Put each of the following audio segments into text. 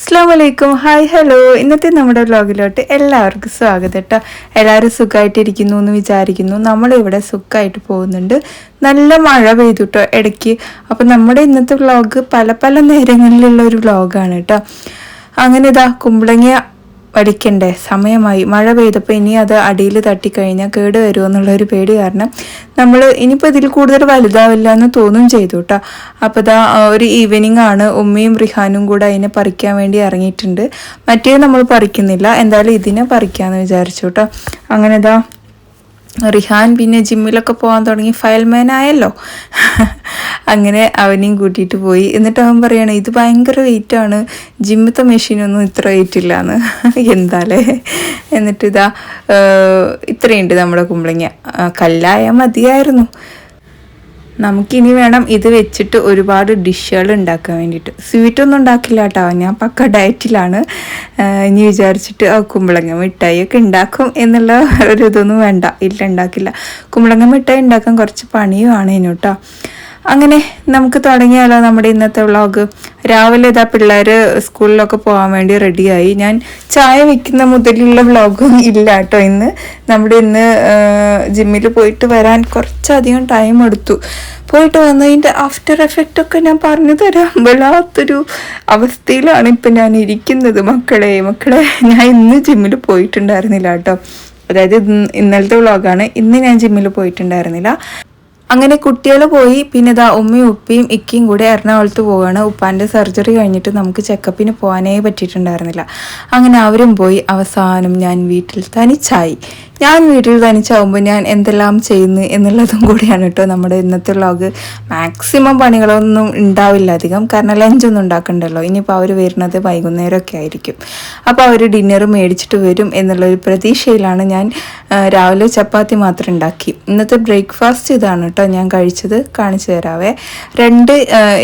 അസ്സാം വലൈക്കും hi hello ഇന്നത്തെ നമ്മുടെ വ്ലോഗിലോട്ട് എല്ലാവർക്കും സ്വാഗതം കേട്ടോ. എല്ലാവരും സുഖമായിട്ടിരിക്കുന്നു എന്ന് വിചാരിക്കുന്നു. നമ്മളിവിടെ സുഖമായിട്ട് പോകുന്നുണ്ട്. നല്ല മഴ പെയ്തു കേട്ടോ ഇടയ്ക്ക്. അപ്പം നമ്മുടെ ഇന്നത്തെ വ്ലോഗ് പല പല നേരങ്ങളിലുള്ള ഒരു വ്ലോഗാണ് കേട്ടോ. അങ്ങനെ ഇതാ കുമ്പളങ്ങിയ വടിക്കണ്ടേ സമയമായി. മഴ പെയ്തപ്പോൾ ഇനി അത് അടിയിൽ തട്ടിക്കഴിഞ്ഞാൽ കേട് വരുമോ എന്നുള്ള ഒരു പേടി കാരണം നമ്മൾ ഇനിയിപ്പോൾ ഇതിൽ കൂടുതൽ വലുതാവില്ല എന്ന് തോന്നും ചെയ്തു കേട്ടോ അപ്പോൾ ഇതാ ഒരു ഈവനിങ് ആണ് ഉമ്മയും റിഹാനും കൂടെ അതിനെ പറിക്കാൻ വേണ്ടി ഇറങ്ങിയിട്ടുണ്ട്. മറ്റേ നമ്മൾ പറിക്കുന്നില്ല. എന്തായാലും ഇതിനെ പറിക്കാമെന്ന് വിചാരിച്ചു കേട്ടോ അങ്ങനെ ഇതാ റിഹാൻ പിന്നെ ജിമ്മിലൊക്കെ പോകാൻ തുടങ്ങി ഫയൽമാൻ ആയല്ലോ. അങ്ങനെ അവനെയും കൂട്ടിയിട്ട് പോയി. എന്നിട്ട് അവൻ പറയാണ് ഇത് ഭയങ്കര വെയിറ്റ് ആണ്. ജിമ്മത്തെ മെഷീനൊന്നും ഇത്ര വെയിറ്റ് എന്ന് എന്താലേ? എന്നിട്ട് ഇതാ ഇത്രയുണ്ട് നമ്മുടെ കുമ്പളങ്ങ. കല്ലായ മതിയായിരുന്നു. നമുക്കിനി വേണം ഇത് വെച്ചിട്ട് ഒരുപാട് ഡിഷുകൾ ഉണ്ടാക്കാൻ വേണ്ടിയിട്ട്. സ്വീറ്റ് ഒന്നും ഉണ്ടാക്കില്ല കേട്ടോ ഞാൻ പക്ക ഡയറ്റിലാണ് ഇനി വിചാരിച്ചിട്ട് കുമ്പളങ്ങ മിഠായി ഒക്കെ ഉണ്ടാക്കും എന്നുള്ള ഒരു ഇതൊന്നും വേണ്ട. ഇല്ല ഉണ്ടാക്കില്ല. കുമ്പളങ്ങ മിഠായി ഉണ്ടാക്കാൻ കുറച്ച് പണിയുമാണ് ഇനി കേട്ടോ അങ്ങനെ നമുക്ക് തുടങ്ങിയാലോ നമ്മുടെ ഇന്നത്തെ വ്ളോഗ് രാവിലെ ഇതാ പിള്ളേർ സ്കൂളിലൊക്കെ പോകാൻ വേണ്ടി റെഡിയായി ഞാൻ ചായ വെക്കുന്ന മുതലുള്ള വ്ളോഗും ഇല്ല കേട്ടോ ഇന്ന്. നമ്മുടെ ഇന്ന് ജിമ്മിൽ പോയിട്ട് വരാൻ കുറച്ചധികം ടൈം എടുത്തു. പോയിട്ട് വന്നതിന്റെ ആഫ്റ്റർ എഫക്റ്റ് ഒക്കെ ഞാൻ പറഞ്ഞു തരാം. വല്ലാത്തൊരു അവസ്ഥയിലാണ് ഇപ്പം ഞാൻ ഇരിക്കുന്നത് മക്കളെ മക്കളെ. ഞാൻ ഇന്ന് ജിമ്മിൽ പോയിട്ടുണ്ടായിരുന്നില്ല കേട്ടോ. അതായത് ഇന്ന് ഇന്നലത്തെ വ്ളോഗാണ് ഇന്ന് ഞാൻ ജിമ്മിൽ പോയിട്ടുണ്ടായിരുന്നില്ല. അങ്ങനെ കുട്ടികൾ പോയി. പിന്നെ ഇതാ ഉമ്മയും ഉപ്പയും ഇക്കയും കൂടെ എറണാകുളത്ത് പോവുകയാണ് ഉപ്പാന്റെ സർജറി കഴിഞ്ഞിട്ട് നമുക്ക് ചെക്കപ്പിന് പോകാനേ പറ്റിയിട്ടുണ്ടായിരുന്നില്ല. അങ്ങനെ അവരും പോയി. അവസാനം ഞാൻ വീട്ടിൽ തനിച്ചായി. ഞാൻ വീട്ടിൽ തനിച്ചാവുമ്പോൾ ഞാൻ എന്തെല്ലാം ചെയ്യുന്നു എന്നുള്ളതും കൂടിയാണ് കേട്ടോ നമ്മുടെ ഇന്നത്തെ വ്ളോഗ്. മാക്സിമം പണികളൊന്നും ഉണ്ടാവില്ല അധികം. കാരണം ലഞ്ചൊന്നും ഉണ്ടാക്കണ്ടല്ലോ. ഇനിയിപ്പോൾ അവർ വരുന്നത് വൈകുന്നേരമൊക്കെ ആയിരിക്കും. അപ്പോൾ അവർ ഡിന്നർ മേടിച്ചിട്ട് വരും എന്നുള്ളൊരു പ്രതീക്ഷയിലാണ് ഞാൻ രാവിലെ ചപ്പാത്തി മാത്രം ഉണ്ടാക്കി. ഇന്നത്തെ ബ്രേക്ക്ഫാസ്റ്റ് ഇതാണ് കേട്ടോ ഞാൻ കഴിച്ചത്. കാണിച്ചു തരാവേ. രണ്ട്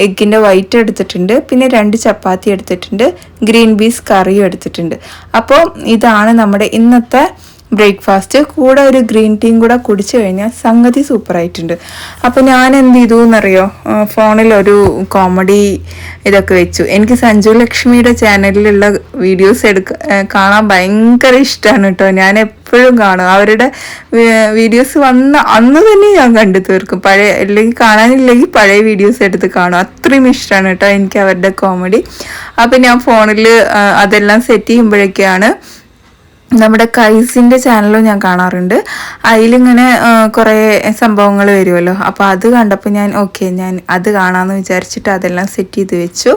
എഗ്ഗിന്റെ വൈറ്റ് എടുത്തിട്ടുണ്ട്. പിന്നെ രണ്ട് ചപ്പാത്തി എടുത്തിട്ടുണ്ട്. ഗ്രീൻ പീസ് കറിയും എടുത്തിട്ടുണ്ട്. അപ്പോൾ ഇതാണ് നമ്മുടെ ഇന്നത്തെ ബ്രേക്ക്ഫാസ്റ്റ് കൂടെ ഒരു ഗ്രീൻ ടീയും കൂടെ കുടിച്ചു കഴിഞ്ഞാൽ സംഗതി സൂപ്പറായിട്ടുണ്ട്. അപ്പോൾ ഞാൻ എന്ത് ചെയ്തു എന്നറിയോ ഫോണിൽ ഒരു കോമഡി ഇതൊക്കെ വെച്ചു. എനിക്ക് സഞ്ജു ലക്ഷ്മിയുടെ ചാനലിലുള്ള വീഡിയോസ് എടുക്ക കാണാൻ ഭയങ്കര ഇഷ്ടമാണ് കേട്ടോ ഞാൻ എപ്പോഴും കാണും. അവരുടെ വീഡിയോസ് വന്ന അന്ന് തന്നെ ഞാൻ കണ്ടു തീർക്കും. പഴയ അല്ലെങ്കിൽ കാണാനില്ലെങ്കിൽ പഴയ വീഡിയോസ് എടുത്ത് കാണും. അത്രയും ഇഷ്ടമാണ് കേട്ടോ എനിക്ക് അവരുടെ കോമഡി. അപ്പം ഞാൻ ഫോണിൽ അതെല്ലാം സെറ്റ് ചെയ്യുമ്പോഴൊക്കെയാണ് നമ്മുടെ കൈസിന്റെ ചാനലും ഞാൻ കാണാറുണ്ട്. അതിലിങ്ങനെ കുറേ സംഭവങ്ങൾ വരുമല്ലോ. അപ്പോൾ അത് കണ്ടപ്പോൾ ഞാൻ ഓക്കെ ഞാൻ അത് കാണാമെന്ന് വിചാരിച്ചിട്ട് അതെല്ലാം സെറ്റ് ചെയ്ത് വെച്ചു.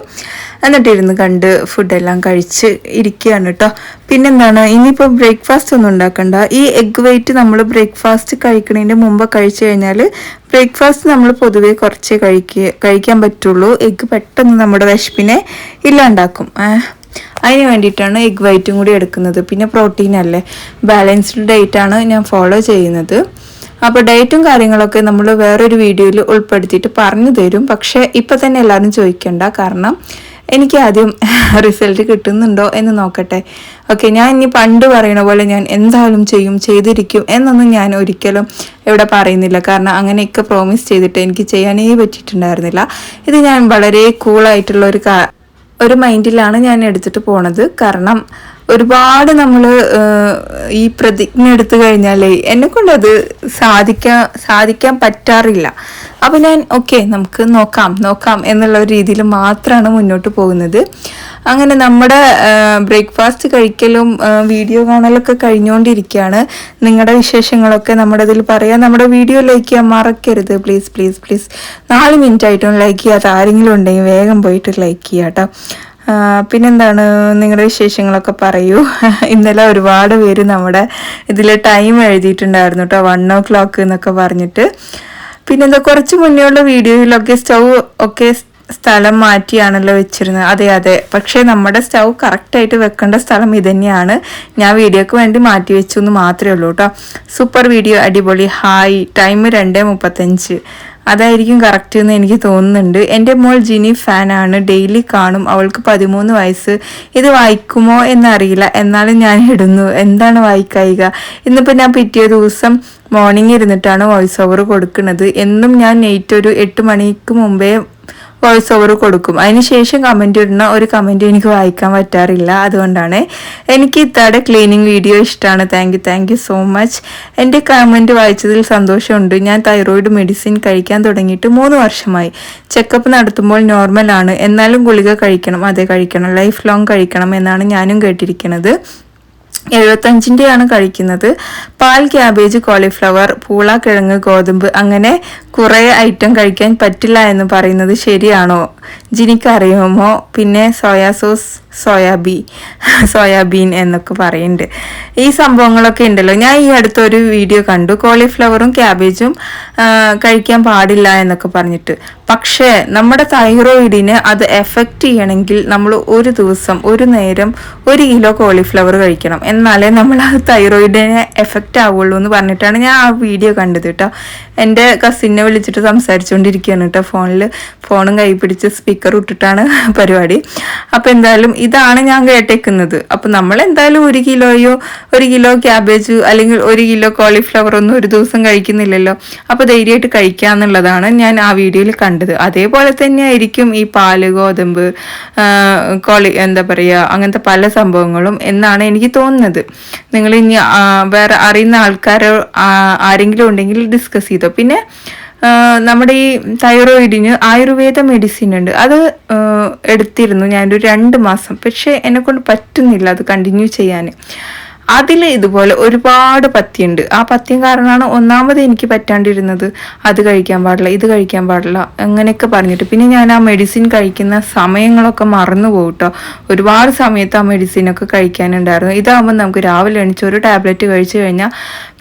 എന്നിട്ട് എന്നിട്ടിരുന്ന് കണ്ട് ഫുഡെല്ലാം കഴിച്ച് ഇരിക്കുകയാണ് കേട്ടോ. പിന്നെന്താണ് ഇനിയിപ്പോൾ ബ്രേക്ക്ഫാസ്റ്റ് ഒന്നും ഉണ്ടാക്കണ്ട. ഈ എഗ് വൈറ്റ് നമ്മൾ ബ്രേക്ക്ഫാസ്റ്റ് കഴിക്കണതിന്റെ മുമ്പ് കഴിച്ചു കഴിഞ്ഞാൽ ബ്രേക്ക്ഫാസ്റ്റ് നമ്മൾ പൊതുവേ കുറച്ച് കഴിക്കുക കഴിക്കാൻ പറ്റുള്ളൂ. എഗ് പെട്ടെന്ന് നമ്മുടെ വിശപ്പിനെ ഇല്ലാണ്ടാക്കും. അതിന് വേണ്ടിയിട്ടാണ് എഗ് വൈറ്റും കൂടി എടുക്കുന്നത്. പിന്നെ പ്രോട്ടീൻ അല്ലേ? ബാലൻസ്ഡ് ഡയറ്റ് ആണ് ഞാൻ ഫോളോ ചെയ്യുന്നത്. അപ്പോൾ ഡയറ്റും കാര്യങ്ങളൊക്കെ നമ്മൾ വേറൊരു വീഡിയോയിൽ ഉൾപ്പെടുത്തിയിട്ട് പറഞ്ഞു തരും. പക്ഷേ ഇപ്പം തന്നെ എല്ലാവരും ചോദിക്കണ്ട. കാരണം എനിക്ക് ആദ്യം റിസൾട്ട് കിട്ടുന്നുണ്ടോ എന്ന് നോക്കട്ടെ. ഓക്കെ ഞാൻ ഇനി പണ്ട് പറയണ പോലെ ഞാൻ എന്തായാലും ചെയ്യും ചെയ്തിരിക്കും എന്നൊന്നും ഞാൻ ഒരിക്കലും ഇവിടെ പറയുന്നില്ല. കാരണം അങ്ങനെയൊക്കെ പ്രോമിസ് ചെയ്തിട്ട് എനിക്ക് ചെയ്യാനേ പറ്റിയിട്ടുണ്ടായിരുന്നില്ല. ഇത് ഞാൻ വളരെ കൂളായിട്ടുള്ള ഒരു ഒരു മൈൻഡിലാണ് ഞാൻ എടുത്തിട്ട് പോണത്. കാരണം ഒരുപാട് നമ്മൾ ഈ പ്രതിജ്ഞ എടുത്തു കഴിഞ്ഞാലേ എന്നെ കൊണ്ടത് സാധിക്കാൻ സാധിക്കാൻ പറ്റാറില്ല. അപ്പോൾ ഞാൻ ഓക്കെ നമുക്ക് നോക്കാം നോക്കാം എന്നുള്ള ഒരു രീതിയിൽ മാത്രമാണ് മുന്നോട്ട് പോകുന്നത്. അങ്ങനെ നമ്മുടെ ബ്രേക്ക്ഫാസ്റ്റ് കഴിക്കലും വീഡിയോ കാണലൊക്കെ കഴിഞ്ഞുകൊണ്ടിരിക്കുകയാണ് നിങ്ങളുടെ വിശേഷങ്ങളൊക്കെ നമ്മുടെ ഇതിൽ പറയാം. നമ്മുടെ വീഡിയോ ലൈക്ക് ചെയ്യാൻ മറക്കരുത്. Please please please. നാല് മിനിറ്റ് ആയിട്ടും ലൈക്ക് ചെയ്യാത്ത ആരെങ്കിലും ഉണ്ടെങ്കിൽ വേഗം പോയിട്ട് ലൈക്ക് ചെയ്യാം കേട്ടോ. പിന്നെന്താണ് നിങ്ങളുടെ വിശേഷങ്ങളൊക്കെ പറയൂ. ഇന്നലെ ഒരുപാട് പേര് നമ്മുടെ ഇതിൽ ടൈം എഴുതിയിട്ടുണ്ടായിരുന്നു കേട്ടോ. വൺ ഓ ക്ലോക്ക് എന്നൊക്കെ പറഞ്ഞിട്ട്. പിന്നെന്താ കുറച്ച് മുന്നേ ഉള്ള വീഡിയോയിലൊക്കെ സ്റ്റൗ ഒക്കെ സ്ഥലം മാറ്റിയാണല്ലോ വെച്ചിരുന്നത്. അതെ അതെ. പക്ഷേ നമ്മുടെ സ്റ്റൗ കറക്റ്റായിട്ട് വെക്കേണ്ട സ്ഥലം ഇതന്നെയാണ്. ഞാൻ വീഡിയോക്ക് വേണ്ടി മാറ്റി വെച്ചു എന്ന് മാത്രമേ ഉള്ളൂ കേട്ടോ. സൂപ്പർ വീഡിയോ അടിപൊളി. ഹായ് ടൈം രണ്ട് മുപ്പത്തഞ്ച്. അതായിരിക്കും കറക്റ്റ് എന്ന് എനിക്ക് തോന്നുന്നുണ്ട്. എന്റെ മോൾ ജിനി ഫാനാണ്. ഡെയിലി കാണും. അവൾക്ക് പതിമൂന്ന് വയസ്സ്. ഇത് വായിക്കുമോ എന്നറിയില്ല. എന്നാലും ഞാൻ ഇടുന്നു. എന്താണ് വായിക്കായിക? ഇന്നിപ്പോൾ ഞാൻ പിറ്റേ ദിവസം മോർണിംഗ് ഇരുന്നിട്ടാണ് വോയിസ് ഓവർ കൊടുക്കുന്നത്. എന്നും ഞാൻ നൈറ്റ് ഒരു എട്ട് മണിക്ക് മുമ്പേ വോയിസ് ഓവർ കൊടുക്കും. അതിനുശേഷം കമന്റ് ഇടുന്ന ഒരു കമന്റ് എനിക്ക് വായിക്കാൻ പറ്റാറില്ല. അതുകൊണ്ടാണ് എനിക്ക് ഇത്താടെ ക്ലീനിങ് വീഡിയോ ഇഷ്ടമാണ് thank you thank you so much എന്റെ കമന്റ് വായിച്ചതിൽ സന്തോഷമുണ്ട്. ഞാൻ തൈറോയിഡ് മെഡിസിൻ കഴിക്കാൻ തുടങ്ങിയിട്ട് മൂന്ന് വർഷമായി. ചെക്കപ്പ് നടത്തുമ്പോൾ നോർമലാണ് എന്നാലും ഗുളിക കഴിക്കണം. അതെ കഴിക്കണം. ലൈഫ് ലോങ് കഴിക്കണം എന്നാണ് ഞാനും കേട്ടിരിക്കുന്നത്. എഴുപത്തഞ്ചിന്റെയാണ് കഴിക്കുന്നത്. പാൽ ക്യാബേജ് കോളിഫ്ലവർ പൂള കിഴങ്ങ് ഗോതമ്പ് അങ്ങനെ കുറേ ഐറ്റം കഴിക്കാൻ പറ്റില്ല എന്ന് പറയുന്നത് ശരിയാണോ? ജിനിക്ക് അറിയുമോ പിന്നെ സോയാ സോസ് സോയാബീ സോയാബീൻ എന്നൊക്കെ പറയുന്നുണ്ട് ഈ സംഭവങ്ങളൊക്കെ ഉണ്ടല്ലോ. ഞാൻ ഈ അടുത്തൊരു വീഡിയോ കണ്ടു. കോളിഫ്ലവറും ക്യാബേജും കഴിക്കാൻ പാടില്ല എന്നൊക്കെ പറഞ്ഞിട്ട്. പക്ഷേ നമ്മുടെ തൈറോയിഡിന് അത് എഫക്റ്റ് ചെയ്യണമെങ്കിൽ നമ്മൾ ഒരു ദിവസം ഒരു നേരം ഒരു കിലോ കോളിഫ്ലവർ കഴിക്കണം. എന്നാലേ നമ്മൾ ആ തൈറോയിഡിനെ എഫക്റ്റ് ആവുള്ളൂ എന്ന് പറഞ്ഞിട്ടാണ് ഞാൻ ആ വീഡിയോ കണ്ടത് കേട്ടോ. എന്റെ കസിനെ വിളിച്ചിട്ട് സംസാരിച്ചുകൊണ്ടിരിക്കുകയാണ് കേട്ടോ ഫോണിൽ ഫോണും കൈ പിടിച്ച് സ്പീക്കർ ഇട്ടിട്ടാണ് പരിപാടി. അപ്പോൾ എന്തായാലും ഇതാണ് ഞാൻ കേട്ടേക്കുന്നത്. അപ്പോൾ നമ്മൾ എന്തായാലും ഒരു കിലോയോ ഒരു കിലോ ക്യാബേജ് അല്ലെങ്കിൽ ഒരു കിലോ കോളിഫ്ലവർ ഒന്നും ഒരു ദിവസം കഴിക്കുന്നില്ലല്ലോ. അപ്പോൾ ധൈര്യമായിട്ട് കഴിക്കുക എന്നുള്ളതാണ് ഞാൻ ആ വീഡിയോയിൽ കണ്ടത്. അതേപോലെ തന്നെ ആയിരിക്കും ഈ പാൽ ഗോതമ്പ് കോളി എന്താ പറയുക അങ്ങനത്തെ പല സംഭവങ്ങളും എന്നാണ് എനിക്ക് തോന്നുന്നത്. നിങ്ങൾ ഇനി വേറെ അറിയുന്ന ആൾക്കാരോ ആരെങ്കിലും ഉണ്ടെങ്കിൽ ഡിസ്കസ് ചെയ്തോ. പിന്നെ നമ്മുടെ ഈ തൈറോയിഡിന് ആയുർവേദ മെഡിസിൻ ഉണ്ട്. അത് എടുത്തിരുന്നു ഞാനൊരു രണ്ട് മാസം. പക്ഷേ എന്നെക്കൊണ്ട് പറ്റുന്നില്ല അത് കണ്ടിന്യൂ ചെയ്യാൻ അതിൽ ഇതുപോലെ ഒരുപാട് പത്തിയുണ്ട്. ആ പത്യം കാരണമാണ് ഒന്നാമത് എനിക്ക് പറ്റാണ്ടിരുന്നത്. അത് കഴിക്കാൻ പാടില്ല ഇത് കഴിക്കാൻ പാടില്ല അങ്ങനെയൊക്കെ പറഞ്ഞിട്ട്. പിന്നെ ഞാൻ ആ മെഡിസിൻ കഴിക്കുന്ന സമയങ്ങളൊക്കെ മറന്നു പോകട്ടോ ഒരുപാട് സമയത്ത് ആ മെഡിസിനൊക്കെ കഴിക്കാനുണ്ടായിരുന്നു. ഇതാകുമ്പോൾ നമുക്ക് രാവിലെ എണിച്ച് ഒരു ടാബ്ലറ്റ് കഴിച്ചു കഴിഞ്ഞാൽ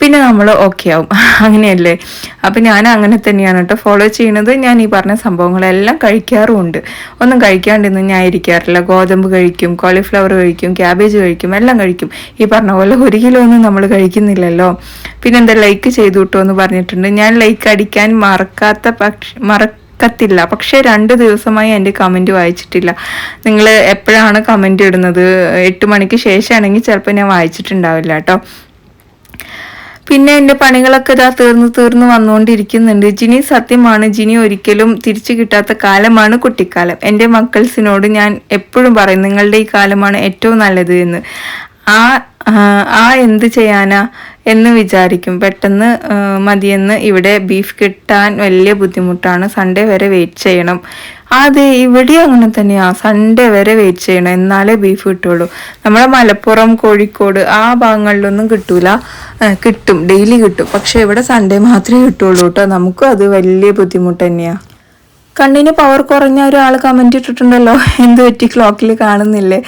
പിന്നെ നമ്മൾ ഓക്കെ ആവും. അങ്ങനെയല്ലേ? അപ്പം ഞാൻ അങ്ങനെ തന്നെയാണ് കേട്ടോ ഫോളോ ചെയ്യുന്നത്. ഞാൻ ഈ പറഞ്ഞ സംഭവങ്ങളെല്ലാം കഴിക്കാറുമുണ്ട്. ഒന്നും കഴിക്കാണ്ടിന്ന് ഞാൻ ഇരിക്കാറില്ല. ഗോതമ്പ് കഴിക്കും കോളിഫ്ലവർ കഴിക്കും ക്യാബേജ് കഴിക്കും എല്ലാം കഴിക്കും. ഈ പറഞ്ഞ പോലെ ഒരു കിലോ ഒന്നും നമ്മൾ കഴിക്കുന്നില്ലല്ലോ. പിന്നെ എന്താ ലൈക്ക് ചെയ്തു കിട്ടുമോ എന്ന് പറഞ്ഞിട്ടുണ്ട്. ഞാൻ ലൈക്ക് അടിക്കാൻ മറക്കാത്ത പക്ഷ മറക്കത്തില്ല. പക്ഷേ രണ്ട് ദിവസമായി എന്റെ കമന്റ് വായിച്ചിട്ടില്ല. നിങ്ങൾ എപ്പോഴാണ് കമന്റ് ഇടുന്നത്? എട്ട് മണിക്ക് ശേഷമാണെങ്കിൽ ചിലപ്പോൾ ഞാൻ വായിച്ചിട്ടുണ്ടാവില്ല കേട്ടോ. പിന്നെ എന്റെ പണികളൊക്കെ ഇതാ തീർന്ന് തീർന്ന് വന്നുകൊണ്ടിരിക്കുന്നുണ്ട്. ജിനി സത്യമാണ്. ജിനി ഒരിക്കലും തിരിച്ചു കിട്ടാത്ത കാലമാണ് കുട്ടിക്കാലം. എന്റെ മക്കൾസിനോട് ഞാൻ എപ്പോഴും പറയും നിങ്ങളുടെ ഈ കാലമാണ് ഏറ്റവും നല്ലത് എന്ന്. ആ ആ എന്ത് ചെയ്യാനാ എന്ന് വിചാരിക്കും. പെട്ടെന്ന് മതിയെന്ന് ഇവിടെ ബീഫ് കിട്ടാൻ വലിയ ബുദ്ധിമുട്ടാണ്. സൺഡേ വരെ വെയിറ്റ് ചെയ്യണം. അതെ ഇവിടെ അങ്ങനെ തന്നെയാ. സൺഡേ വരെ വെയിറ്റ് ചെയ്യണം. എന്നാലേ ബീഫ് കിട്ടുള്ളൂ. നമ്മുടെ മലപ്പുറം കോഴിക്കോട് ആ ഭാഗങ്ങളിലൊന്നും കിട്ടൂല. കിട്ടും. ഡെയിലി കിട്ടും. പക്ഷെ ഇവിടെ സൺഡേ മാത്രമേ കിട്ടുള്ളൂ കേട്ടോ. നമുക്കും അത് വലിയ ബുദ്ധിമുട്ട് തന്നെയാണ് കണ്ണിന് പവർ കുറഞ്ഞ ഒരാൾ കമന്റ് ഇട്ടിട്ടുണ്ടല്ലോ. എന്ത് പറ്റി? ക്ലോക്കിൽ കാണുന്നില്ലേ?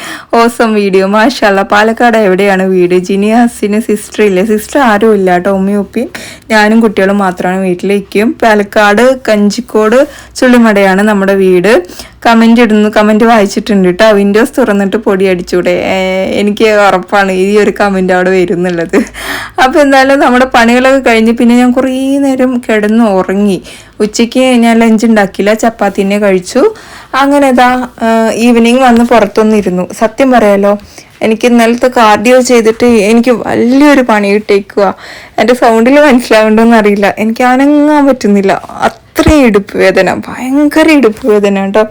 ഓസം വീഡിയോ മാഷല്ല പാലക്കാട് എവിടെയാണ് വീട്? ജിനിയാസിന് സിസ്റ്റർ ഇല്ലേ? സിസ്റ്റർ ആരും ഇല്ല കേട്ടോ ഉമ്മയും ഉപ്പിയും. ഞാനും കുട്ടികളും മാത്രമാണ് വീട്ടിലേക്കും പാലക്കാട് കഞ്ചിക്കോട് ചുള്ളിമടയാണ് നമ്മുടെ വീട്. കമന്റ് ഇടുന്നു കമന്റ് വായിച്ചിട്ടുണ്ട് കേട്ടോ വിൻഡോസ് തുറന്നിട്ട് പൊടി അടിച്ചൂടെ? എനിക്ക് ഉറപ്പാണ് ഈ ഒരു കമന്റ് അവിടെ വരുന്നുള്ളത്. അപ്പോൾ എന്തായാലും നമ്മുടെ പണികളൊക്കെ കഴിഞ്ഞ് പിന്നെ ഞാൻ കുറേ നേരം കിടന്ന് ഉറങ്ങി. ഉച്ചയ്ക്ക് ഞാൻ ലഞ്ച് ഉണ്ടാക്കിയില്ല ചപ്പാത്തിനെ കഴിച്ചു. അങ്ങനെ ഇതാ ഈവനിങ് വന്ന് പുറത്തൊന്നിരുന്നു സത്യം പറയാലോ എനിക്ക് ഇന്നലത്തെ കാർഡിയോ ചെയ്തിട്ട് എനിക്ക് വലിയൊരു പണി കിട്ടേക്കുക എന്റെ സൗണ്ടിൽ മനസ്സിലാവേണ്ടോ എന്നറിയില്ല എനിക്ക് അനങ്ങാൻ പറ്റുന്നില്ല. അത്രയും ഇടുപ്പ് വേദന ഭയങ്കര ഇടുപ്പ് വേദന കേട്ടോ.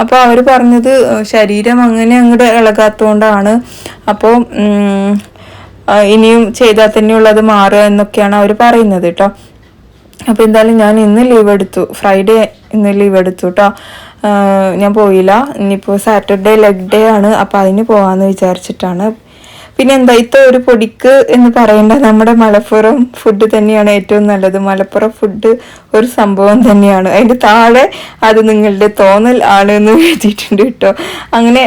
അപ്പോൾ അവർ പറഞ്ഞത് ശരീരം അങ്ങനെ അങ്ങോട്ട് ഇളകാത്തതുകൊണ്ടാണ് അപ്പോൾ ഇനിയും ചെയ്താൽ തന്നെയുള്ളത് മാറുക എന്നൊക്കെയാണ് അവർ പറയുന്നത് കേട്ടോ. അപ്പോൾ എന്തായാലും ഞാൻ ഇന്ന് ലീവ് എടുത്തു. ഫ്രൈഡേ ഇന്ന് ലീവ് എടുത്തു കേട്ടോ. ഞാൻ പോയില്ല. ഇനിയിപ്പോൾ സാറ്റർഡേ ലെഗ് ഡേ ആണ്. അപ്പോൾ അതിന് പോകാമെന്ന് വിചാരിച്ചിട്ടാണ് പിന്നെ എന്തായിട്ട് ഒരു പൊടിക്ക് എന്ന് പറയേണ്ട നമ്മുടെ മലപ്പുറം ഫുഡ് തന്നെയാണ് ഏറ്റവും നല്ലത്. മലപ്പുറം ഫുഡ് ഒരു സംഭവം തന്നെയാണ്. അതിന്റെ താഴെ അത് നിങ്ങളുടെ തോന്നൽ ആണ് എന്ന് എഴുതിയിട്ടുണ്ട് കേട്ടോ. അങ്ങനെ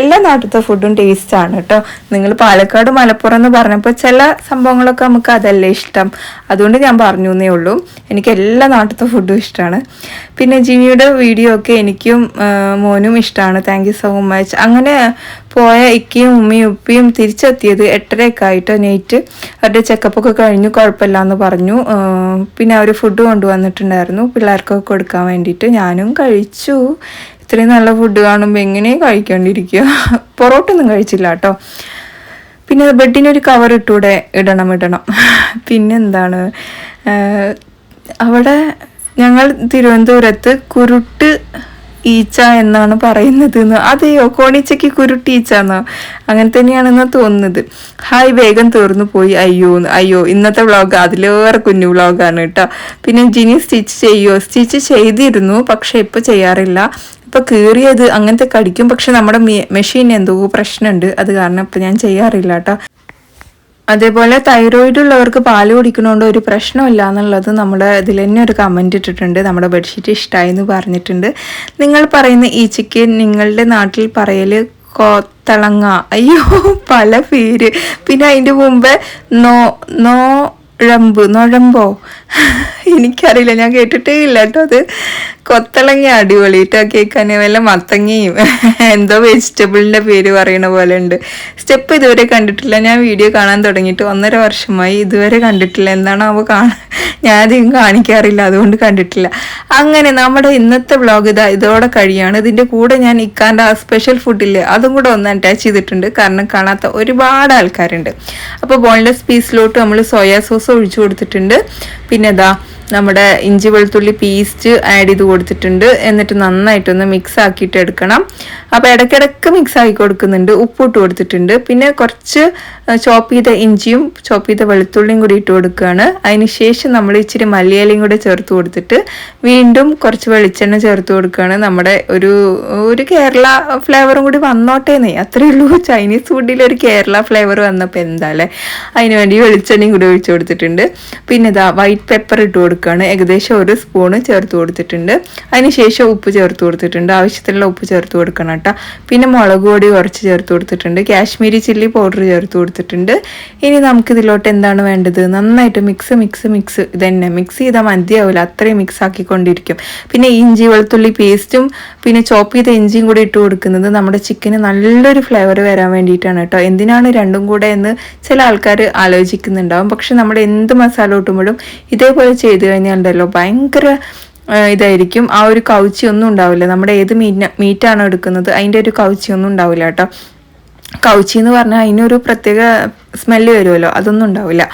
എല്ലാ നാട്ടിലത്തെ ഫുഡും ആണ് കേട്ടോ. നിങ്ങൾ പാലക്കാട് മലപ്പുറം എന്ന് പറഞ്ഞപ്പോൾ ചില സംഭവങ്ങളൊക്കെ നമുക്ക് അതല്ലേ ഇഷ്ടം. അതുകൊണ്ട് ഞാൻ പറഞ്ഞു എന്നേ ഉള്ളൂ. എനിക്ക് എല്ലാ നാട്ടിലത്തെ ഫുഡും ഇഷ്ടമാണ്. പിന്നെ ജിനിയുടെ വീഡിയോ ഒക്കെ എനിക്കും മോനും ഇഷ്ടമാണ്. താങ്ക് സോ മച്ച് അങ്ങനെ പോയ ഇക്കയും ഉമ്മയും ഉപ്പയും തിരിച്ചെത്തിയത് എട്ടരയൊക്കെ ആയിട്ട് നൈറ്റ് അവരുടെ ചെക്കപ്പൊക്കെ കഴിഞ്ഞു കുഴപ്പമില്ല എന്ന് പറഞ്ഞു പിന്നെ അവർ ഫുഡ് കൊണ്ടുവന്നിട്ടുണ്ടായിരുന്നു. പിള്ളേർക്കൊക്കെ കൊടുക്കാൻ വേണ്ടിയിട്ട് ഞാനും കഴിച്ചു. ഇത്രയും നല്ല ഫുഡ് കാണുമ്പോൾ എങ്ങനെ കഴിക്കേണ്ടിയിരിക്കുക പൊറോട്ടൊന്നും കഴിച്ചില്ല കേട്ടോ. പിന്നെ ബെഡിനൊരു കവർ ഇട്ടൂടെ ഇടണം ഇടണം. പിന്നെന്താണ്? അവിടെ ഞങ്ങൾ തിരുവനന്തപുരത്ത് കുരുട്ട് ഈച്ച എന്നാണ് പറയുന്നത് എന്ന് അതെയോ കോണിച്ചയ്ക്ക് കുരുട്ടീച്ച എന്നോ അങ്ങനെ തന്നെയാണെന്ന് തോന്നുന്നത്. ഹായ് വേഗം തീർന്നു പോയി. അയ്യോ അയ്യോ ഇന്നത്തെ വ്ളോഗ് അതിലേറെ കുഞ്ഞു വ്ളോഗാണ് കേട്ടോ. പിന്നെ ജിനി സ്റ്റിച്ച് ചെയ്യുമോ സ്റ്റിച്ച് ചെയ്തിരുന്നു പക്ഷെ ഇപ്പൊ ചെയ്യാറില്ല. ഇപ്പൊ കീറിയത് അങ്ങനത്തെ കടിക്കും. പക്ഷെ നമ്മുടെ മെഷീൻ എന്തോ പ്രശ്നമുണ്ട്. അത് കാരണം ഇപ്പൊ ഞാൻ ചെയ്യാറില്ല കേട്ടോ. അതേപോലെ തൈറോയിഡ് ഉള്ളവർക്ക് പാൽ കുടിക്കണോണ്ട് ഒരു പ്രശ്നമില്ല എന്നുള്ളത് നമ്മുടെ ഇതിൽ തന്നെ ഒരു കമന്റ് ഇട്ടിട്ടുണ്ട്. നമ്മുടെ ബെഡ്ഷീറ്റ് ഇഷ്ടമായി എന്ന് പറഞ്ഞിട്ടുണ്ട്. നിങ്ങൾ പറയുന്ന ഈ ചിക്കൻ നിങ്ങളുടെ നാട്ടിൽ പറയൽ കോത്തളങ്ങ അയ്യോ പല പേര്. പിന്നെ അതിന്റെ മുമ്പേ നോ നോ ഴമ്പ് നൊഴമ്പോ. എനിക്കറിയില്ല ഞാൻ കേട്ടിട്ടേ ഇല്ല കേട്ടോ അത്. കൊത്തളങ്ങി അടിപൊളി കേട്ടോ കേൾക്കാൻ വല്ല മത്തങ്ങയും എന്തോ വെജിറ്റബിളിന്റെ പേര് പറയണ പോലെ ഉണ്ട്. സ്റ്റെപ്പ് ഇതുവരെ കണ്ടിട്ടില്ല ഞാൻ വീഡിയോ കാണാൻ തുടങ്ങിയിട്ട് ഒന്നര വർഷമായി ഇതുവരെ കണ്ടിട്ടില്ല എന്താണ് അവ കാണാൻ ഞാൻ അധികം കാണിക്കാറില്ല അതുകൊണ്ട് കണ്ടിട്ടില്ല. അങ്ങനെ നമ്മുടെ ഇന്നത്തെ വ്ളോഗ് ഇതാ ഇതോടെ കഴിയാണ്. ഇതിന്റെ കൂടെ ഞാൻ ഇക്കാന്റെ ആ സ്പെഷ്യൽ ഫുഡില്ലേ അതും കൂടെ ഒന്ന് അറ്റാച്ച് ചെയ്തിട്ടുണ്ട്. കാരണം കാണാത്ത ഒരുപാട് ആൾക്കാരുണ്ട്. അപ്പോൾ ബോൺലെസ് പീസിലോട്ട് നമ്മൾ സോയാ സോസ് ഒഴിച്ചു കൊടുത്തിട്ടുണ്ട്. ഇതാ നമ്മുടെ ഇഞ്ചി വെളുത്തുള്ളി പേസ്റ്റ് ആഡ് ചെയ്ത് കൊടുത്തിട്ടുണ്ട്. എന്നിട്ട് നന്നായിട്ടൊന്ന് മിക്സ് ആക്കിയിട്ട് എടുക്കണം. അപ്പോൾ ഇടയ്ക്കിടയ്ക്ക് മിക്സ് ആക്കി കൊടുക്കുന്നുണ്ട്. ഉപ്പിട്ട് കൊടുത്തിട്ടുണ്ട്. പിന്നെ കുറച്ച് ചോപ്പ് ചെയ്ത ഇഞ്ചിയും ചോപ്പ് ചെയ്ത വെളുത്തുള്ളിയും കൂടി ഇട്ട് കൊടുക്കുകയാണ്. അതിന് ശേഷം നമ്മൾ ഇച്ചിരി മല്ലിയിലയും കൂടി ചേർത്ത് കൊടുത്തിട്ട് വീണ്ടും കുറച്ച് വെളിച്ചെണ്ണ ചേർത്ത് കൊടുക്കുകയാണ്. നമ്മുടെ ഒരു ഒരു കേരള ഫ്ലേവറും കൂടി വന്നോട്ടേന്നേ അത്രയേ ഉള്ളൂ. ചൈനീസ് ഫുഡിൽ ഒരു കേരള ഫ്ലേവർ വന്നപ്പോൾ എന്താ അല്ലേ? അതിന് വേണ്ടി വെളിച്ചെണ്ണയും കൂടി ഒഴിച്ചു കൊടുത്തിട്ടുണ്ട്. പിന്നെ ഇതാ വൈറ്റ് പെപ്പർ ഇട്ട് കൊടുക്കുകയാണ് ഏകദേശം ഒരു സ്പൂണ് ചേർത്ത് കൊടുത്തിട്ടുണ്ട്. അതിനുശേഷം ഉപ്പ് ചേർത്ത് കൊടുത്തിട്ടുണ്ട്. ആവശ്യത്തിലുള്ള ഉപ്പ് ചേർത്ത് കൊടുക്കണം കേട്ടോ. പിന്നെ മുളക് പൊടി കുറച്ച് ചേർത്ത് കൊടുത്തിട്ടുണ്ട്. കാശ്മീരി ചില്ലി പൗഡർ ചേർത്ത് കൊടുത്തിട്ടുണ്ട്. ഇനി നമുക്ക് ഇതിലോട്ട് എന്താണ് വേണ്ടത്? നന്നായിട്ട് മിക്സ് മിക്സ് മിക്സ് ഇതന്നെ. മിക്സ് ചെയ്താൽ മതിയാവില്ല അത്രയും മിക്സ് ആക്കിക്കൊണ്ടിരിക്കും. പിന്നെ ഇഞ്ചി വെളുത്തുള്ളി പേസ്റ്റും പിന്നെ ചോപ്പ് ചെയ്ത ഇഞ്ചിയും കൂടി ഇട്ട് കൊടുക്കുന്നത് നമ്മുടെ ചിക്കന് നല്ലൊരു ഫ്ലേവർ വരാൻ വേണ്ടിയിട്ടാണ് കേട്ടോ. എന്തിനാണ് രണ്ടും കൂടെ എന്ന് ചില ആൾക്കാർ ആലോചിക്കുന്നുണ്ടാവും. പക്ഷെ നമ്മുടെ എന്ത് മസാല കൂട്ടുമ്പോഴും ഇതേപോലെ ചെയ്ത് കഴിഞ്ഞാൽ ഉണ്ടല്ലോ ഭയങ്കര ഇതായിരിക്കും. ആ ഒരു കൗച്ചി ഒന്നും ഉണ്ടാവില്ല. നമ്മുടെ ഏത് മീറ്റ് മീറ്റാണോ എടുക്കുന്നത് അതിന്റെ ഒരു കൗച്ചി ഒന്നും ഉണ്ടാവില്ല കേട്ടോ. കൗച്ചി എന്ന് പറഞ്ഞാൽ അതിനൊരു പ്രത്യേക സ്മെല്ല് വരുമല്ലോ അതൊന്നും ഉണ്ടാവില്ല.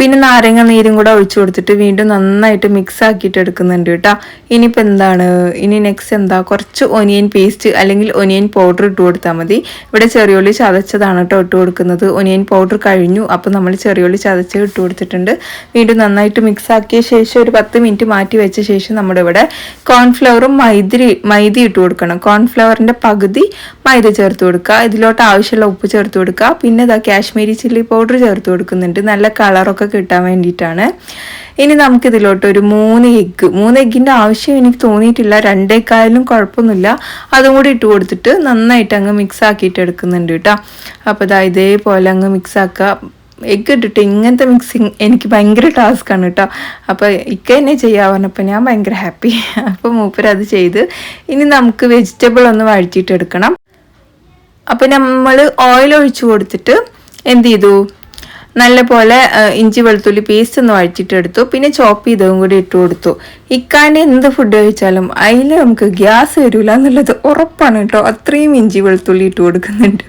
പിന്നെ നാരങ്ങ നീരും കൂടെ ഒഴിച്ചു കൊടുത്തിട്ട് വീണ്ടും നന്നായിട്ട് മിക്സ് ആക്കിയിട്ട് എടുക്കുന്നുണ്ട് കേട്ടോ. ഇനിയിപ്പോൾ എന്താണ്? ഇനി നെക്സ്റ്റ് എന്താ? കുറച്ച് ഒനിയൻ പേസ്റ്റ് അല്ലെങ്കിൽ ഒനിയൻ പൗഡർ ഇട്ട് കൊടുത്താൽ മതി. ഇവിടെ ചെറിയുള്ളി ചതച്ചതാണ് കേട്ടോ ഇട്ട് കൊടുക്കുന്നത്. ഒനിയൻ പൗഡർ കഴിഞ്ഞു. അപ്പോൾ നമ്മൾ ചെറിയുള്ളി ചതച്ച് ഇട്ട് കൊടുത്തിട്ടുണ്ട്. വീണ്ടും നന്നായിട്ട് മിക്സ് ആക്കിയ ശേഷം ഒരു പത്ത് മിനിറ്റ് മാറ്റി വെച്ച ശേഷം നമ്മുടെ ഇവിടെ കോൺഫ്ലവറും മൈദ മൈദ ഇട്ട് കൊടുക്കണം. കോൺഫ്ലവറിന്റെ പകുതി മൈദ ചേർത്ത് കൊടുക്കുക. ഇതിലോട്ട് ആവശ്യമുള്ള ഉപ്പ് ചേർത്ത് കൊടുക്കുക. പിന്നെ ഇതാ കാശ്മീരി ചില്ലി പൗഡർ ചേർത്ത് കൊടുക്കുന്നുണ്ട്. നല്ല കളറൊക്കെ കിട്ടാൻ വേണ്ടിയിട്ടാണ്. ഇനി നമുക്കിതിലോട്ട് ഒരു മൂന്ന് എഗ്ഗ് മൂന്ന് എഗ്ഗിന്റെ ആവശ്യം എനിക്ക് തോന്നിയിട്ടില്ല. രണ്ടേക്കായാലും കുഴപ്പമൊന്നുമില്ല. അതും കൂടി ഇട്ട് കൊടുത്തിട്ട് നന്നായിട്ട് അങ്ങ് മിക്സ് ആക്കിയിട്ട് എടുക്കുന്നുണ്ട് കേട്ടോ. അപ്പോൾ ഇതാ ഇതേപോലെ അങ്ങ് മിക്സ് ആക്കുക. എഗ്ഗ് ഇട്ടിട്ട് ഇങ്ങനത്തെ മിക്സിങ് എനിക്ക് ഭയങ്കര ടാസ്ക്കാണ് കേട്ടോ. അപ്പോൾ ഇക്ക എന്നെ ചെയ്യാൻ പറഞ്ഞപ്പോൾ ഞാൻ ഭയങ്കര ഹാപ്പി അപ്പോൾ മൂപ്പർ അത് ചെയ്ത് ഇനി നമുക്ക് വെജിറ്റബിൾ ഒന്ന് വഴറ്റിയിട്ട് എടുക്കണം. അപ്പോൾ നമ്മൾ ഓയിൽ ഒഴിച്ചു കൊടുത്തിട്ട് എന്ത് ചെയ്തു? നല്ലപോലെ ഇഞ്ചി വെളുത്തുള്ളി പേസ്റ്റ് ഒന്ന് വഴിച്ചിട്ടെടുത്തു പിന്നെ ചോപ്പ് ചെയ്തതും കൂടി ഇട്ട് കൊടുത്തു ഇക്കാന്റെ എന്ത് ഫുഡ് കഴിച്ചാലും അതിൽ നമുക്ക് ഗ്യാസ് വരില്ല എന്നുള്ളത് ഉറപ്പാണ് കേട്ടോ. അത്രയും ഇഞ്ചി വെളുത്തുള്ളി ഇട്ട് കൊടുക്കുന്നുണ്ട്.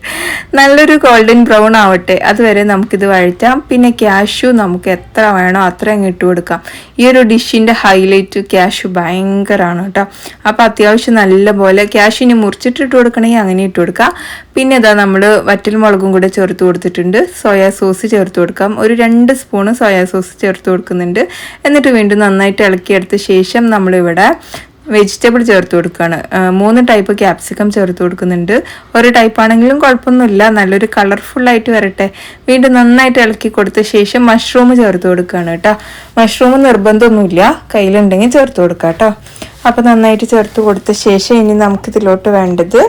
നല്ലൊരു ഗോൾഡൻ ബ്രൗൺ ആവട്ടെ. അതുവരെ നമുക്കിത് വഴറ്റാം. പിന്നെ ക്യാഷു നമുക്ക് എത്ര വേണോ അത്ര അങ്ങ് ഇട്ട് കൊടുക്കാം. ഈ ഒരു ഡിഷിന്റെ ഹൈലൈറ്റ് ക്യാഷു ഭയങ്കരമാണ് കേട്ടോ. അപ്പോൾ അത്യാവശ്യം നല്ല പോലെ ക്യാഷിന് മുറിച്ചിട്ടിട്ട് കൊടുക്കണമെങ്കിൽ അങ്ങനെ ഇട്ട് കൊടുക്കാം. പിന്നെ ഇതാ നമ്മൾ വറ്റൽ മുളകും കൂടെ ചേർത്ത് കൊടുത്തിട്ടുണ്ട്. സോയാ സോസ് ചേർത്ത് കൊടുക്കാം. ഒരു രണ്ട് സ്പൂണ് സോയാ സോസ് ചേർത്ത് കൊടുക്കുന്നുണ്ട്. എന്നിട്ട് വീണ്ടും നന്നായിട്ട് ഇളക്കിയെടുത്ത ശേഷം നമ്മളിവിടെ വെജിറ്റബിൾ ചേർത്ത് കൊടുക്കുകയാണ് മൂന്ന് ടൈപ്പ് ക്യാപ്സിക്കം ചേർത്ത് കൊടുക്കുന്നുണ്ട്. ഒരു ടൈപ്പ് ആണെങ്കിലും കുഴപ്പമൊന്നുമില്ല. നല്ലൊരു കളർഫുള്ളായിട്ട് വരട്ടെ. വീണ്ടും നന്നായിട്ട് ഇളക്കി കൊടുത്ത ശേഷം മഷ്റൂം ചേർത്ത് കൊടുക്കുകയാണ് കേട്ടോ. മഷ്റൂം നിർബന്ധമൊന്നുമില്ല. കയ്യിലുണ്ടെങ്കിൽ ചേർത്ത് കൊടുക്കാം കേട്ടോ. അപ്പോൾ നന്നായിട്ട് ചേർത്ത് കൊടുത്ത ശേഷം ഇനി നമുക്ക് നമുക്കിതിലോട്ട് വേണ്ടത്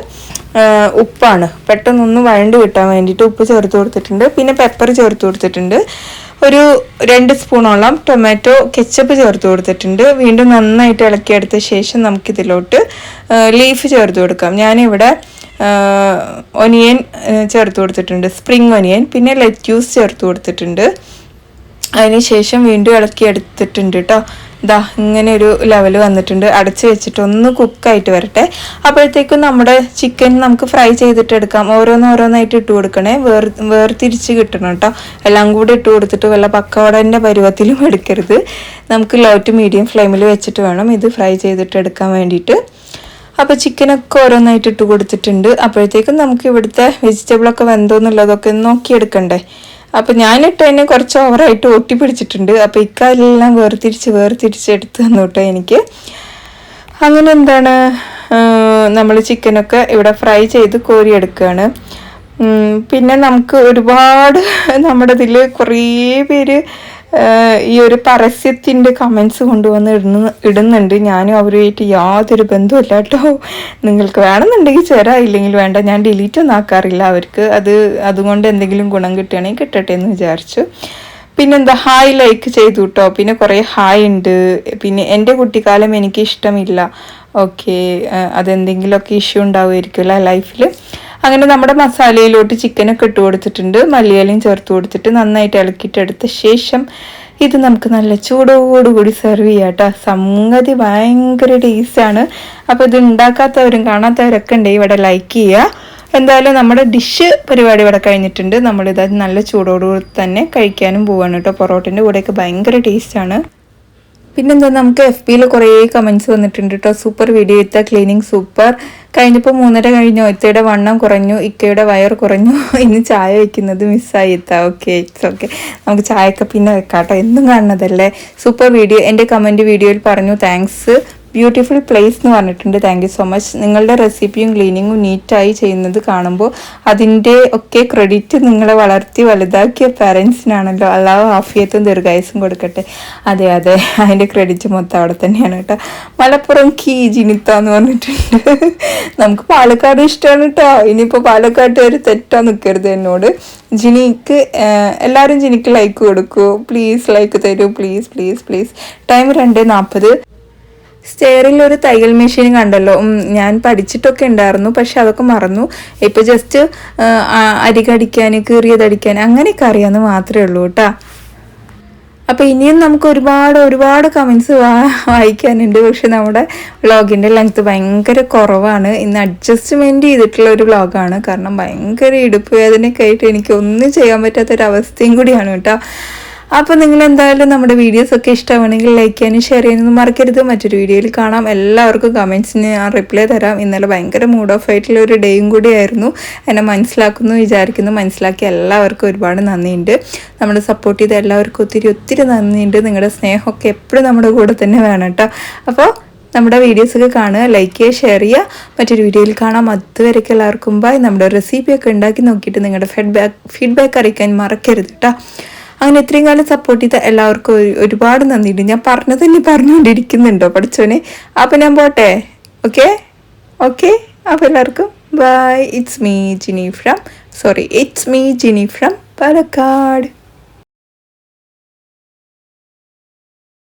ഉപ്പാണ്. പെട്ടെന്നൊന്ന് വഴണ്ട് കിട്ടാൻ വേണ്ടിയിട്ട് ഉപ്പ് ചേർത്ത് കൊടുത്തിട്ടുണ്ട്. പിന്നെ പെപ്പർ ചേർത്ത് കൊടുത്തിട്ടുണ്ട്. ഒരു രണ്ട് സ്പൂണോളം ടൊമാറ്റോ കെച്ചപ്പ് ചേർത്ത് കൊടുത്തിട്ടുണ്ട്. വീണ്ടും നന്നായിട്ട് ഇളക്കിയെടുത്ത ശേഷം നമുക്കിതിലോട്ട് ലീഫ് ചേർത്ത് കൊടുക്കാം. ഞാനിവിടെ ഒനിയൻ ചേർത്ത് കൊടുത്തിട്ടുണ്ട്. സ്പ്രിങ് ഒനിയൻ പിന്നെ ലെറ്റ്യൂസ് ചേർത്ത് കൊടുത്തിട്ടുണ്ട്. അതിന് ശേഷം വീണ്ടും ഇളക്കി എടുത്തിട്ടുണ്ട് കേട്ടോ ഇതാ ഇങ്ങനെ ഒരു ലെവൽ വന്നിട്ടുണ്ട്. അടച്ച് വെച്ചിട്ട് ഒന്ന് കുക്കായിട്ട് വരട്ടെ. അപ്പോഴത്തേക്കും നമ്മുടെ ചിക്കൻ നമുക്ക് ഫ്രൈ ചെയ്തിട്ട് എടുക്കാം. ഓരോന്ന് ഓരോന്നായിട്ട് ഇട്ട് കൊടുക്കണേ. വേർ വേർതിരിച്ച് കിട്ടണം കേട്ടോ എല്ലാം കൂടി ഇട്ട് കൊടുത്തിട്ട് വല്ല പക്കവടന്റെ പരുവത്തിലും എടുക്കരുത്. നമുക്ക് ലോ ടു മീഡിയം ഫ്ലെയിമിൽ വെച്ചിട്ട് വേണം ഇത് ഫ്രൈ ചെയ്തിട്ട് എടുക്കാൻ വേണ്ടിയിട്ട്. അപ്പോൾ ചിക്കനൊക്കെ ഓരോന്നായിട്ട് ഇട്ട് കൊടുത്തിട്ടുണ്ട്. അപ്പോഴത്തേക്കും നമുക്ക് ഇവിടുത്തെ വെജിറ്റബിളൊക്കെ വെന്തോന്നുള്ളതൊക്കെ നോക്കിയെടുക്കണ്ടേ. അപ്പോൾ ഞാനിട്ട് തന്നെ കുറച്ച് ഓവറായിട്ട് ഒട്ടി പിടിച്ചിട്ടുണ്ട്. അപ്പോൾ ഇക്കാലെല്ലാം വേർതിരിച്ച് വേർതിരിച്ച് എടുത്ത് തന്നു കേട്ടോ എനിക്ക്. അങ്ങനെ എന്താണ് നമ്മൾ ചിക്കനൊക്കെ ഇവിടെ ഫ്രൈ ചെയ്ത് കോരിയെടുക്കുകയാണ് പിന്നെ നമുക്ക് ഒരുപാട് നമ്മുടെ ഇതിൽ കുറേ പേര് ഈ ഒരു പരസ്യത്തിന്റെ കമൻസ് കൊണ്ടുവന്ന് ഇടുന്ന ഇടുന്നുണ്ട്. ഞാനും അവരുമായിട്ട് യാതൊരു ബന്ധമില്ല കേട്ടോ. നിങ്ങൾക്ക് വേണമെന്നുണ്ടെങ്കിൽ ചേരാ. ഇല്ലെങ്കിൽ വേണ്ട ഞാൻ ഡിലീറ്റ് ഒന്നും ആക്കാറില്ല. അവർക്ക് അത് അതുകൊണ്ട് എന്തെങ്കിലും ഗുണം കിട്ടുകയാണെങ്കിൽ കിട്ടട്ടെ എന്ന് വിചാരിച്ചു. പിന്നെന്താ ഹായ് ലൈക്ക് ചെയ്തു കേട്ടോ. പിന്നെ കുറേ ഹായ് ഉണ്ട്. പിന്നെ എന്റെ കുട്ടിക്കാലം എനിക്ക് ഇഷ്ടമില്ല. ഓക്കെ അതെന്തെങ്കിലുമൊക്കെ ഇഷ്യൂ ഉണ്ടാവുമായിരിക്കുമല്ലോ ലൈഫിൽ അങ്ങനെ നമ്മുടെ മസാലയിലോട്ട് ചിക്കനൊക്കെ ഇട്ട് കൊടുത്തിട്ടുണ്ട്. മല്ലിയിലയും ചേർത്ത് കൊടുത്തിട്ട് നന്നായിട്ട് ഇളക്കിയിട്ടെടുത്ത ശേഷം ഇത് നമുക്ക് നല്ല ചൂടോടുകൂടി സെർവ് ചെയ്യാം കേട്ടോ. സംഗതി ഭയങ്കര ടേസ്റ്റാണ് അപ്പോൾ ഇത് ഉണ്ടാക്കാത്തവരും കാണാത്തവരൊക്കെ ഉണ്ടെങ്കിൽ ഇവിടെ ലൈക്ക് ചെയ്യുക. എന്തായാലും നമ്മുടെ ഡിഷ് പരിപാടി ഇവിടെ കഴിഞ്ഞിട്ടുണ്ട്. നമ്മളിത് നല്ല ചൂടോടുകൂടി തന്നെ കഴിക്കാനും പോവാണ് കേട്ടോ. പൊറോട്ടിന്റെ കൂടെയൊക്കെ ഭയങ്കര ടേസ്റ്റാണ് പിന്നെന്താ നമുക്ക് എഫ് ബിയിൽ കുറേ കമൻസ് വന്നിട്ടുണ്ട് കേട്ടോ. സൂപ്പർ വീഡിയോ ഇത്ത ക്ലീനിങ് സൂപ്പർ കഴിഞ്ഞപ്പോൾ മൂന്നര കഴിഞ്ഞു. ഇത്തയുടെ വണ്ണം കുറഞ്ഞു. ഇക്കയുടെ വയർ കുറഞ്ഞു. ഇന്ന് ചായ വയ്ക്കുന്നത് മിസ്സായി ഇത്ത. ഓക്കെ ഇറ്റ്സ് ഓക്കെ നമുക്ക് ചായയൊക്കെ പിന്നെ വെക്കാം കേട്ടോ എന്നും കാണുന്നതല്ലേ? സൂപ്പർ വീഡിയോ എന്റെ കമന്റ് വീഡിയോയിൽ പറഞ്ഞു. താങ്ക്സ് ബ്യൂട്ടിഫുൾ പ്ലേസ് എന്ന് പറഞ്ഞിട്ടുണ്ട്. താങ്ക് സോ മച്ച് നിങ്ങളുടെ റെസിപ്പിയും ക്ലീനിങ്ങും നീറ്റായി ചെയ്യുന്നത് കാണുമ്പോൾ അതിന്റെ ഒക്കെ ക്രെഡിറ്റ് നിങ്ങളെ വളർത്തി വലുതാക്കിയ പാരൻസിനാണല്ലോ അല്ലാതെ ആഫിയത്തും ദീർഘായുസും കൊടുക്കട്ടെ. അതെ അതെ. അതിന്റെ ക്രെഡിറ്റ് മൊത്തം അവിടെ തന്നെയാണ് കേട്ടോ. മലപ്പുറം കീ ജിനിത്ത എന്ന് പറഞ്ഞിട്ടുണ്ട്. നമുക്ക് പാലക്കാട് ഇഷ്ടമാണ് കേട്ടോ. ഇനിയിപ്പോൾ പാലക്കാട്ടുകാർ തെറ്റാ നിൽക്കരുത് എന്നോട്. ജിനിക്ക് എല്ലാവരും ജിനിക്ക് ലൈക്ക് കൊടുക്കൂ. പ്ലീസ് ലൈക്ക് തരൂ. പ്ലീസ് പ്ലീസ് പ്ലീസ് ടൈം രണ്ട് നാൽപ്പത്. സ്റ്റെയറിൽ ഒരു തയ്യൽ മെഷീൻ കണ്ടല്ലോ. ഞാൻ പഠിച്ചിട്ടൊക്കെ ഉണ്ടായിരുന്നു പക്ഷെ അതൊക്കെ മറന്നു. ഇപ്പൊ ജസ്റ്റ് അരികടിക്കാൻ കീറിയതടിക്കാൻ അങ്ങനെയൊക്കെ അറിയാമെന്ന് മാത്രമേ ഉള്ളൂ കേട്ടാ. അപ്പോൾ ഇനിയും നമുക്ക് ഒരുപാട് ഒരുപാട് കമൻസ് വായിക്കാനുണ്ട്. പക്ഷെ നമ്മുടെ വ്ളോഗിന്റെ ലെങ്ത് ഭയങ്കര കുറവാണ്. ഇന്ന് അഡ്ജസ്റ്റ്മെന്റ് ചെയ്തിട്ടുള്ള ഒരു വ്ളോഗാണ് കാരണം ഭയങ്കര ഇടുപ്പ് വേദനയൊക്കെ ആയിട്ട് എനിക്ക് ഒന്നും ചെയ്യാൻ പറ്റാത്തൊരവസ്ഥയും കൂടിയാണ് കേട്ടോ. അപ്പോൾ നിങ്ങൾ എന്തായാലും നമ്മുടെ വീഡിയോസ് ഒക്കെ ഇഷ്ടമാണെങ്കിൽ ലൈക്ക് ചെയ്യാനും ഷെയർ ചെയ്യാനൊന്നും മറക്കരുത്. മറ്റൊരു വീഡിയോയിൽ കാണാം. എല്ലാവർക്കും കമൻസിന് ഞാൻ റിപ്ലൈ തരാം. ഇന്നലെ ഭയങ്കര മൂഡ് ഓഫ് ആയിട്ടുള്ള ഒരു ഡേയും കൂടിയായിരുന്നു എന്നെ മനസ്സിലാക്കുന്നു വിചാരിക്കുന്നു. മനസ്സിലാക്കി എല്ലാവർക്കും ഒരുപാട് നന്ദിയുണ്ട്. നമ്മൾ സപ്പോർട്ട് ചെയ്ത എല്ലാവർക്കും ഒത്തിരി ഒത്തിരി നന്ദിയുണ്ട്. നിങ്ങളുടെ സ്നേഹമൊക്കെ എപ്പോഴും നമ്മുടെ കൂടെ തന്നെ വേണം കേട്ടോ. അപ്പോൾ നമ്മുടെ വീഡിയോസൊക്കെ കാണുക ലൈക്ക് ചെയ്യുക ഷെയർ ചെയ്യുക. മറ്റൊരു വീഡിയോയിൽ കാണാം. അതുവരെയൊക്കെ എല്ലാവർക്കും ബൈ നമ്മുടെ റെസിപ്പിയൊക്കെ ഉണ്ടാക്കി നോക്കിയിട്ട് നിങ്ങളുടെ ഫീഡ്ബാക്ക് ഫീഡ്ബാക്ക് അറിയിക്കാൻ മറക്കരുത് കേട്ടോ. അങ്ങനെ ഇത്രയും കാലം സപ്പോർട്ട് ചെയ്ത എല്ലാവർക്കും ഒരുപാട് നന്ദിയുണ്ട്. ഞാൻ പറഞ്ഞു തന്നെ പറഞ്ഞുകൊണ്ടിരിക്കുന്നുണ്ടോ പഠിച്ചോനെ അപ്പം ഞാൻ പോട്ടെ. ഓക്കെ ഓക്കെ അപ്പോൾ എല്ലാവർക്കും bye it's me Jini from sorry it's me Jini from Palakkad.